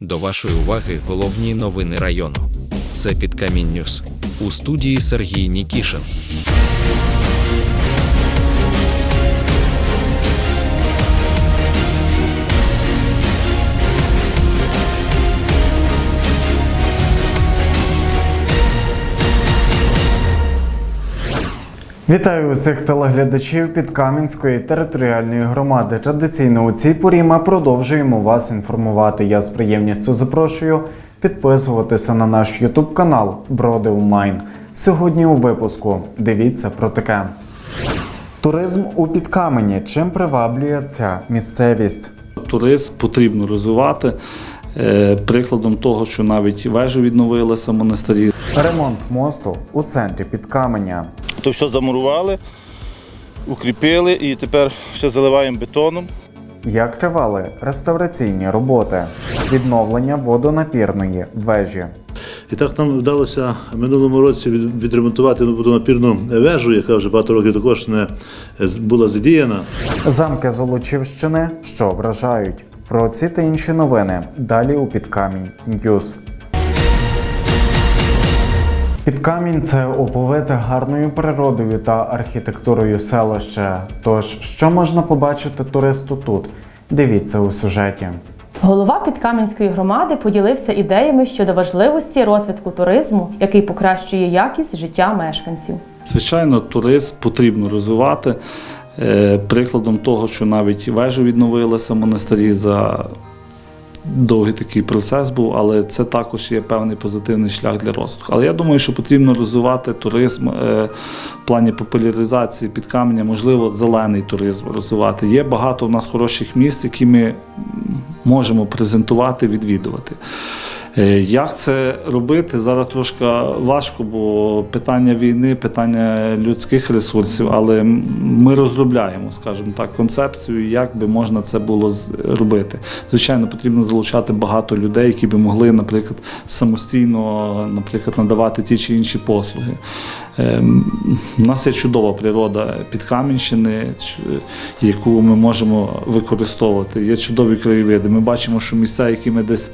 До вашої уваги головні новини району. Це Підкамінь Ньюс. У студії Сергій Нікішин. Вітаю усіх телеглядачів Підкам'янської територіальної громади. Традиційно у цій порі ми продовжуємо вас інформувати. Я з приємністю запрошую підписуватися на наш Ютуб канал Броди Онлайн. Сьогодні у випуску дивіться про таке. Туризм у Підкамені. Чим приваблює ця місцевість? Туризм потрібно розвивати. Е, Прикладом того, що навіть вежу відновилися в монастирі. Ремонт мосту у центрі Підкаменя. То все замурували, укріпили і тепер ще заливаємо бетоном. Як тривали реставраційні роботи, відновлення водонапірної вежі. І так нам вдалося в минулому році відремонтувати водонапірну вежу, яка вже багато років також не е, була задіяна. Замки Золочівщини, що вражають. Про ці та інші новини далі у Підкамінь Ньюз. Підкамінь це оповите гарною природою та архітектурою селище. Тож, що можна побачити туристу тут? Дивіться у сюжеті. Голова Підкам'янської громади поділився ідеями щодо важливості розвитку туризму, який покращує якість життя мешканців. Звичайно, туризм потрібно розвивати. Е, Прикладом того, що навіть вежу відновилися в монастирі за довгий такий процес був, але це також є певний позитивний шлях для розвитку. Але я думаю, що потрібно розвивати туризм е, в плані популяризації під каменя, можливо, зелений туризм розвивати. Є багато в нас хороших місць, які ми можемо презентувати, відвідувати. Е, Як це робити зараз трошки важко, бо питання війни, питання людських ресурсів, але ми розробляємо, скажімо так, концепцію, як би можна це було з- робити. Звичайно, потрібно залучати багато людей, які би могли, наприклад, самостійно, наприклад, надавати ті чи інші послуги. Ем, У нас є чудова природа Підкам'янщини, ч- яку ми можемо використовувати. Є чудові краєвиди. Ми бачимо, що місця, які ми десь е,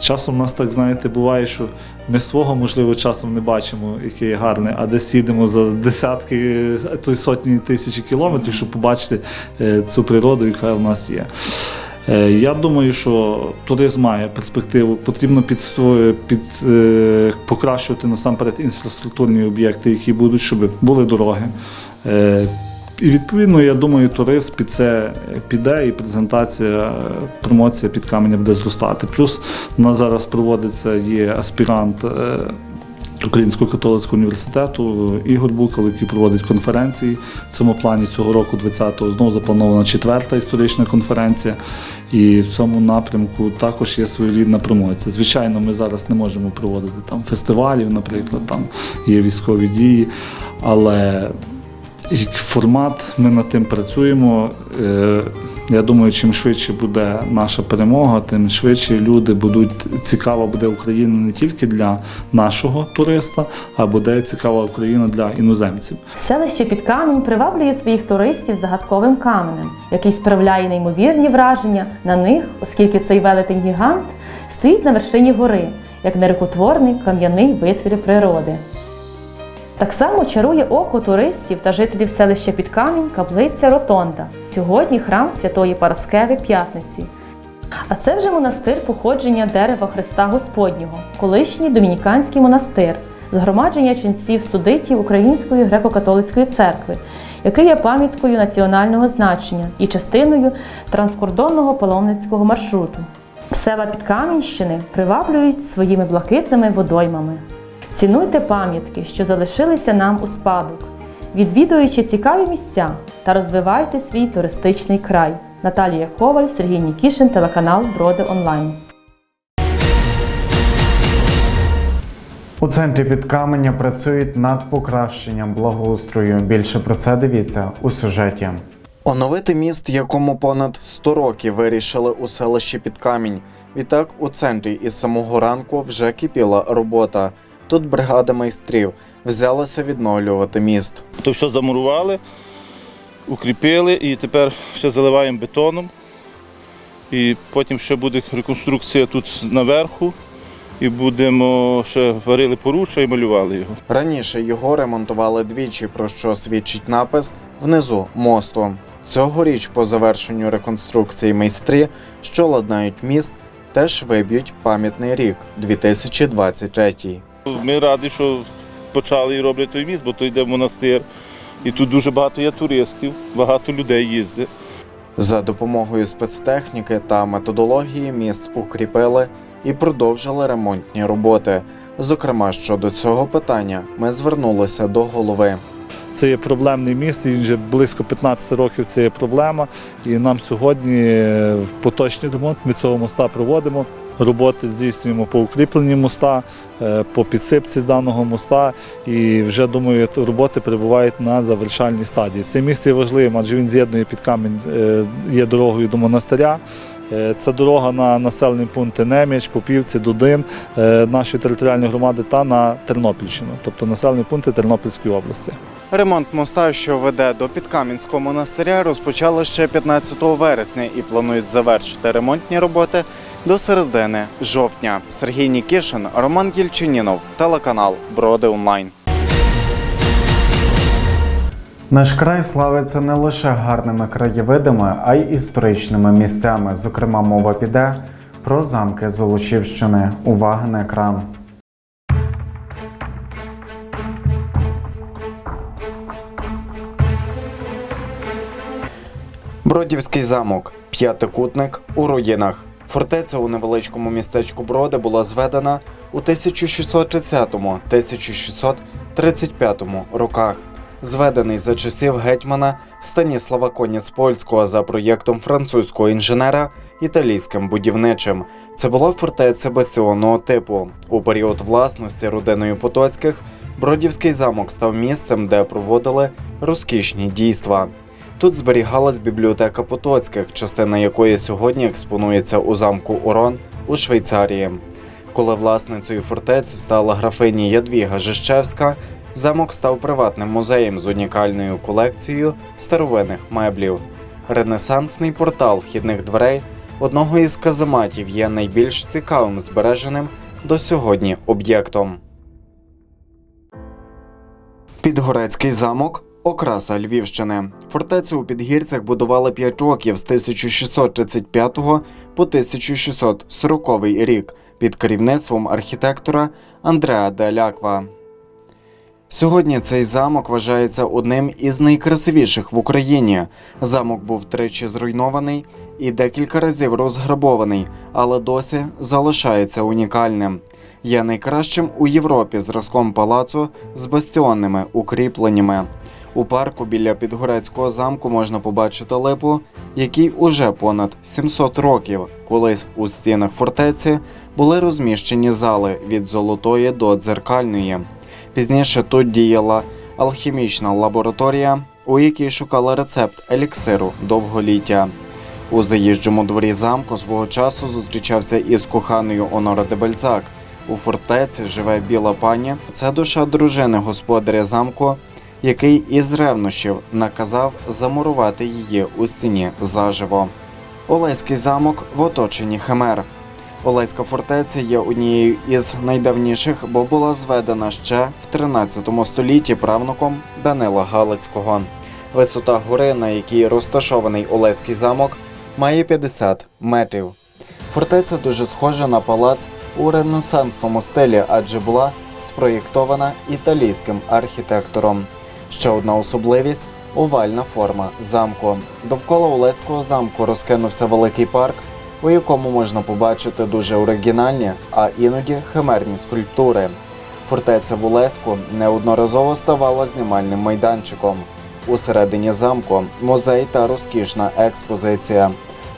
часом у нас так знаєте, буває, що ми свого можливо часом не бачимо, який гарний, а десь їдемо за десятки, то й сотні тисячі кілометрів, щоб побачити е, цю природу, яка в нас є. Е, Я думаю, що туризм має перспективу. Потрібно під, е, покращувати насамперед інфраструктурні об'єкти, які будуть, щоб були дороги. Е, і відповідно, я думаю, туризм під це піде і презентація, е, промоція під каменя буде зростати. Плюс у нас зараз проводиться є аспірант. е, Українського католицького університету Ігор Букал, який проводить конференції в цьому плані цього року, 20-го, знову запланована четверта історична конференція. І в цьому напрямку також є своєрідна промоція. Звичайно, ми зараз не можемо проводити там фестивалів, наприклад, там є військові дії, але формат ми над тим працюємо. Е, Я думаю, чим швидше буде наша перемога, тим швидше люди будуть цікава буде Україна не тільки для нашого туриста, а буде цікава Україна для іноземців. Селище Підкамінь приваблює своїх туристів загадковим каменем, який справляє неймовірні враження на них, оскільки цей велетень гігант стоїть на вершині гори, як нерукотворний кам'яний витвір природи. Так само чарує око туристів та жителів селища Підкамінь каплиця Ротонда. Сьогодні храм Святої Параскеви П'ятниці. А це вже монастир походження дерева Христа Господнього, колишній домініканський монастир, згромадження ченців студитів Української греко-католицької церкви, який є пам'яткою національного значення і частиною транскордонного паломницького маршруту. Села Підкам'янщини приваблюють своїми блакитними водоймами. Цінуйте пам'ятки, що залишилися нам у спадок, відвідуючи цікаві місця та розвивайте свій туристичний край. Наталія Коваль, Сергій Нікішин, телеканал Броди Онлайн. У центрі підкаменя працюють над покращенням благоустрою. Більше про це дивіться у сюжеті. Оновити міст, якому понад 100 років вирішили у селищі Підкамінь. Відтак у центрі із самого ранку вже кипіла робота. Тут бригада майстрів взялася відновлювати міст. То все замурували, укріпили і тепер ще заливаємо бетоном. І потім ще буде реконструкція тут наверху. І будемо ще варили поруччя і малювали його. Раніше його ремонтували двічі, про що свідчить напис внизу мосту. Цьогоріч, по завершенню реконструкції майстрі, що ладнають міст, теж виб'ють пам'ятний рік 2023. Ми раді, що почали і роблять той міст, бо то йде в монастир. І тут дуже багато є туристів, багато людей їздить. За допомогою спецтехніки та методології міст укріпили і продовжили ремонтні роботи. Зокрема, щодо цього питання ми звернулися до голови. Це є проблемний міст, і він вже близько 15 років це є проблема. І нам сьогодні е, в поточний ремонт ми цього моста проводимо. Роботи здійснюємо по укріпленні моста, е, по підсипці даного моста. І вже думаю, роботи перебувають на завершальній стадії. Цей міст є важливим, адже він з'єднує під камінь, е, є дорогою до монастиря. Це дорога на населені пункти Неміч, Попівці, Дудин е, нашої територіальної громади та на Тернопільщину, тобто населені пункти Тернопільської області. Ремонт моста, що веде до Підкам'янського монастиря, розпочали ще 15 вересня і планують завершити ремонтні роботи до середини жовтня. Сергій Нікішин, Роман Єльчинінов, телеканал Броди Онлайн. Наш край славиться не лише гарними краєвидами, а й історичними місцями. Зокрема, мова піде про замки Золочівщини. Увага на екран. Бродівський замок п'ятикутник у руїнах. Фортеця у невеличкому містечку Броди була зведена у 1630-1635 роках. Зведений за часів гетьмана Станіслава Коніцпольського за проєктом французького інженера італійським будівничим. Це була фортеця басіонного типу. У період власності родиною Потоцьких Бродівський замок став місцем, де проводили розкішні дійства. Тут зберігалась бібліотека Потоцьких, частина якої сьогодні експонується у замку Урон у Швейцарії. Коли власницею фортеці стала графиня Ядвіга Жищевська, замок став приватним музеєм з унікальною колекцією старовинних меблів. Ренесансний портал вхідних дверей одного із казематів є найбільш цікавим збереженим до сьогодні об'єктом. Підгорецький замок окраса Львівщини. Фортецю у підгірцях будували 5 років з 1635 по 1640 рік під керівництвом архітектора Андреа де Ляква. Сьогодні цей замок вважається одним із найкрасивіших в Україні. Замок був тричі зруйнований і декілька разів розграбований, але досі залишається унікальним. Є найкращим у Європі зразком палацу з бастіонними укріпленнями. У парку біля Підгорецького замку можна побачити липу, якій уже понад 700 років. Колись у стінах фортеці були розміщені зали від золотої до дзеркальної. Пізніше тут діяла алхімічна лабораторія, у якій шукали рецепт еліксиру довголіття. У заїжджому дворі замку свого часу зустрічався із коханою Онора де Бальзак. У фортеці живе біла пані. Це душа дружини господаря замку, який із ревнощів наказав замурувати її у стіні заживо. Олеський замок в оточенні химер. Олеська фортеця є однією із найдавніших, бо була зведена ще в 13 столітті правнуком Данила Галицького. Висота гори, на якій розташований Олеський замок, має 50 метрів. Фортеця дуже схожа на палац у ренесансному стилі, адже була спроєктована італійським архітектором. Ще одна особливість овальна форма замку. Довкола Олеського замку розкинувся великий парк, у якому можна побачити дуже оригінальні, а іноді химерні скульптури. Фортеця в Олеську неодноразово ставала знімальним майданчиком. Усередині замку музей та розкішна експозиція.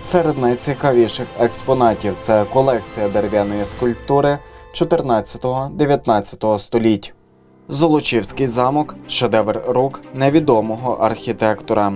Серед найцікавіших експонатів це колекція дерев'яної скульптури 14-19 століть. Золочівський замок шедевр рук невідомого архітектора.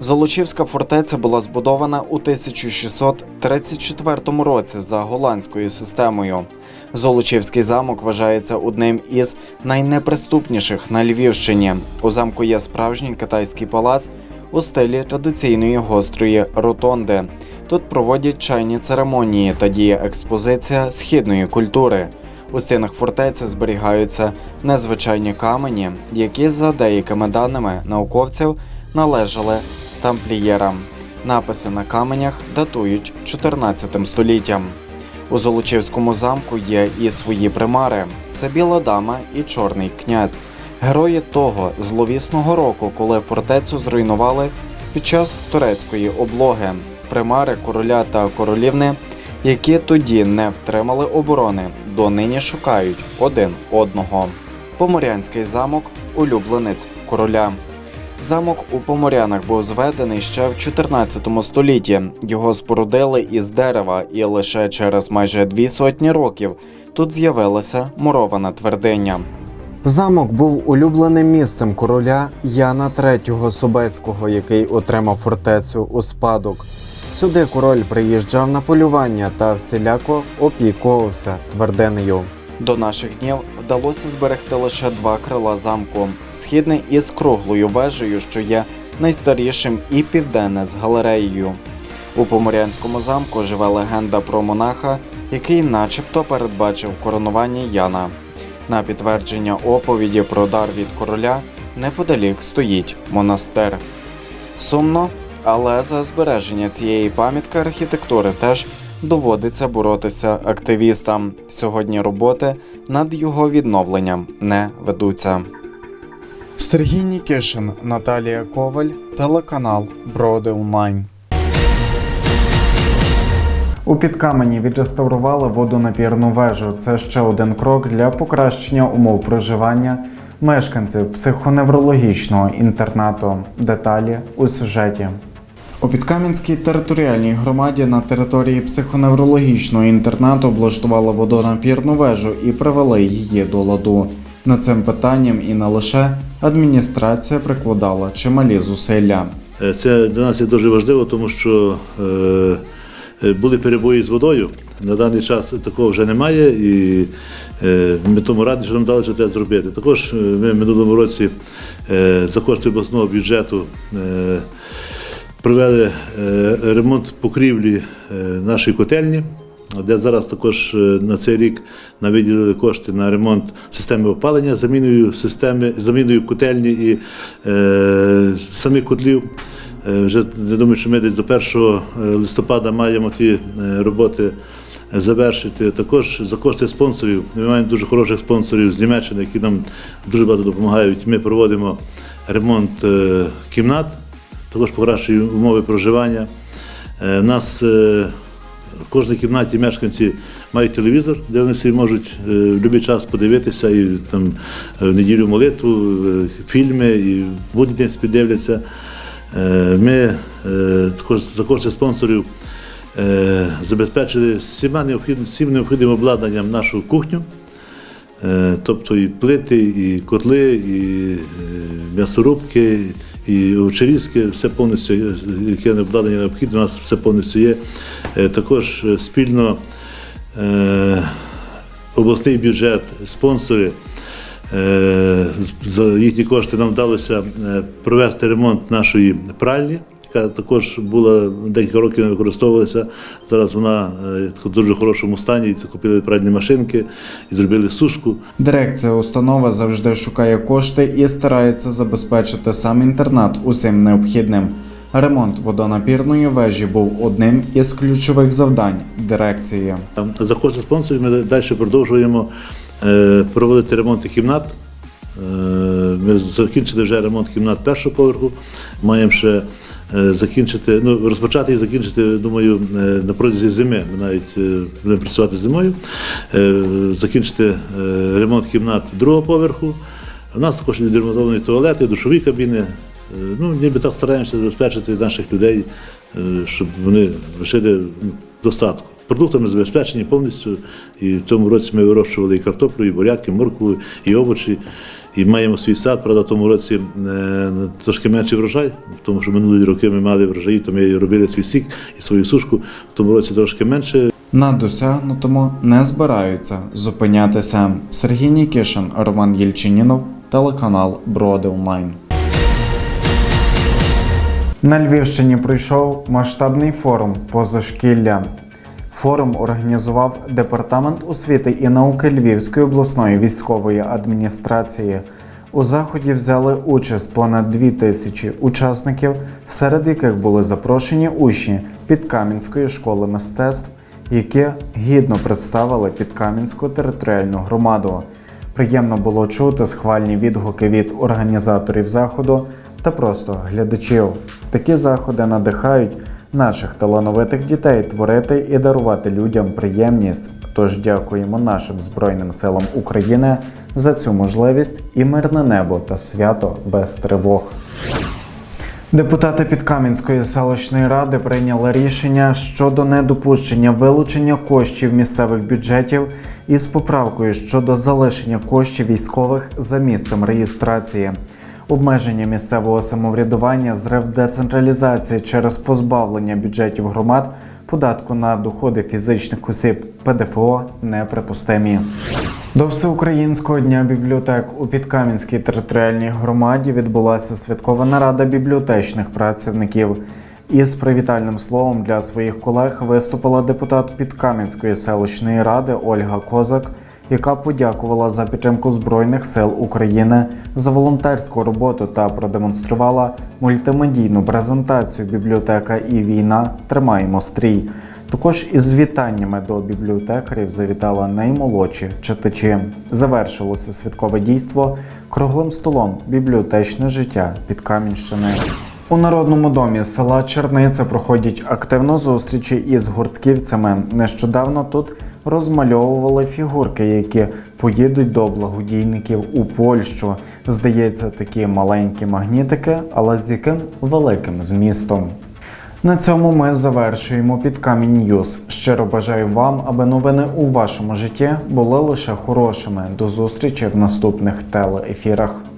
Золочівська фортеця була збудована у 1634 році за голландською системою. Золочівський замок вважається одним із найнеприступніших на Львівщині. У замку є справжній китайський палац у стилі традиційної гострої ротонди. Тут проводять чайні церемонії та діє експозиція східної культури. У стінах фортеці зберігаються незвичайні камені, які, за деякими даними науковців, належали тамплієрам. Написи на каменях датують 14 століттям. У Золочівському замку є і свої примари: це біла дама і чорний князь, герої того зловісного року, коли фортецю зруйнували під час турецької облоги. Примари короля та королівни, які тоді не втримали оборони, донині шукають один одного. Поморянський замок улюбленець короля. Замок у Поморянах був зведений ще в 14 столітті. Його спорудили із дерева, і лише через майже дві сотні років тут з'явилася мурована твердиня. Замок був улюбленим місцем короля Яна III Собецького, який отримав фортецю у спадок. Сюди король приїжджав на полювання та всіляко опікувався твердинею. До наших днів вдалося зберегти лише два крила замку: східне із круглою вежею, що є найстарішим, і південне з галереєю. У Поморянському замку живе легенда про монаха, який начебто передбачив коронування Яна. На підтвердження оповіді про дар від короля неподалік стоїть монастир. Сумно, але за збереження цієї пам'ятки архітектури теж доводиться боротися активістам. Сьогодні роботи над його відновленням не ведуться. Сергій Нікішин, Наталія Коваль, телеканал Броди Онлайн. У підкамені відреставрували водонапірну вежу. Це ще один крок для покращення умов проживання мешканців психоневрологічного інтернату. Деталі у сюжеті. У Підкам'янській територіальній громаді на території психоневрологічного інтернату облаштували водонапірну вежу і привели її до ладу. Над цим питанням і не лише адміністрація прикладала чималі зусилля. Е, Це для нас є дуже важливо, тому що е, е, були перебої з водою. На даний час такого вже немає, і ми тому раді, що нам дали це зробити. Також ми в минулому році за кошти обласного бюджету провели е, ремонт покрівлі е, нашої котельні. Де зараз також е, на цей рік нам виділили кошти на ремонт системи опалення, заміною системи, заміною котельні і е, самих котлів. Вже я думаю, що ми десь до 1 листопада маємо ті роботи завершити. Також за кошти спонсорів. Ми маємо дуже хороших спонсорів з Німеччини, які нам дуже багато допомагають. Ми проводимо ремонт кімнат, також покращуємо умови проживання. Е, У нас е, в кожній кімнаті мешканці мають телевізор, де вони собі можуть е, в будь-який час подивитися і там е, в неділю молитву, е, фільми, і в будь-який день собі дивляться. Е, Ми е, також за спонсорів е, забезпечили всім необхідним обладнанням нашу кухню. Е, Тобто і плити, і котли, і е, м'ясорубки, і овчарізки, все повністю, яке обладнання необхідне, у нас все повністю є. Е, Також е, спільно е, обласний бюджет, спонсори. За їхні кошти нам вдалося провести ремонт нашої пральні, яка також була декілька років не використовувалася. Зараз вона е, в дуже хорошому стані. Купили пральні машинки і зробили сушку. Дирекція установи завжди шукає кошти і старається забезпечити сам інтернат усім необхідним. Ремонт водонапірної вежі був одним із ключових завдань дирекції. За кошти спонсорів ми далі продовжуємо е, проводити ремонти кімнат. Е, Ми закінчили вже ремонт кімнат першого поверху. Маємо ще закінчити, ну, розпочати і закінчити, думаю, е, на протязі зими. Ми навіть е, будемо працювати зимою. Е, Закінчити е, ремонт кімнат другого поверху. У нас також відремонтовані туалети, душові кабіни. Е, Ну, ніби так стараємося забезпечити наших людей, е, щоб вони ну, достатку. Продуктами забезпечені повністю. І в цьому році ми вирощували і картоплю, і буряки, моркву, і овочі. І маємо свій сад, правда, в тому році е, трошки менший врожай, тому що минулі роки ми мали врожаї, то ми робили свій сік і свою сушку. В тому році трошки менше. На досягнутому не збираються зупинятися. Сергій Нікішин, Роман Єльчинінов, телеканал Броди Онлайн. На Львівщині пройшов масштабний форум позашкілля. Форум організував Департамент освіти і науки Львівської обласної військової адміністрації. У заході взяли участь понад дві тисячі учасників, серед яких були запрошені учні Підкам'янської школи мистецтв, які гідно представили Підкам'янську територіальну громаду. Приємно було чути схвальні відгуки від організаторів заходу та просто глядачів. Такі заходи надихають наших талановитих дітей творити і дарувати людям приємність. Тож дякуємо нашим Збройним силам України за цю можливість і мирне небо та свято без тривог. Депутати Підкам'янської селищної ради прийняли рішення щодо недопущення вилучення коштів місцевих бюджетів із поправкою щодо залишення коштів військових за місцем реєстрації. Обмеження місцевого самоврядування, зрив децентралізації через позбавлення бюджетів громад, податку на доходи фізичних осіб ПДФО неприпустимі. До всеукраїнського дня бібліотек у Підкам'янській територіальній громаді відбулася святкова нарада бібліотечних працівників. Із привітальним словом для своїх колег виступила депутат Підкам'янської селищної ради Ольга Козак, яка подякувала за підтримку Збройних сил України за волонтерську роботу та продемонструвала мультимедійну презентацію бібліотека і війна Тримаємо стрій. Також із вітаннями до бібліотекарів завітали наймолодші читачі. Завершилося святкове дійство круглим столом бібліотечне життя під Камінщини. У народному домі села Черниця проходять активно зустрічі із гуртківцями. Нещодавно тут розмальовували фігурки, які поїдуть до благодійників у Польщу. Здається, такі маленькі магнітики, але з яким великим змістом. На цьому ми завершуємо під камінь Ньюз. Щиро бажаю вам, аби новини у вашому житті були лише хорошими. До зустрічі в наступних телеефірах.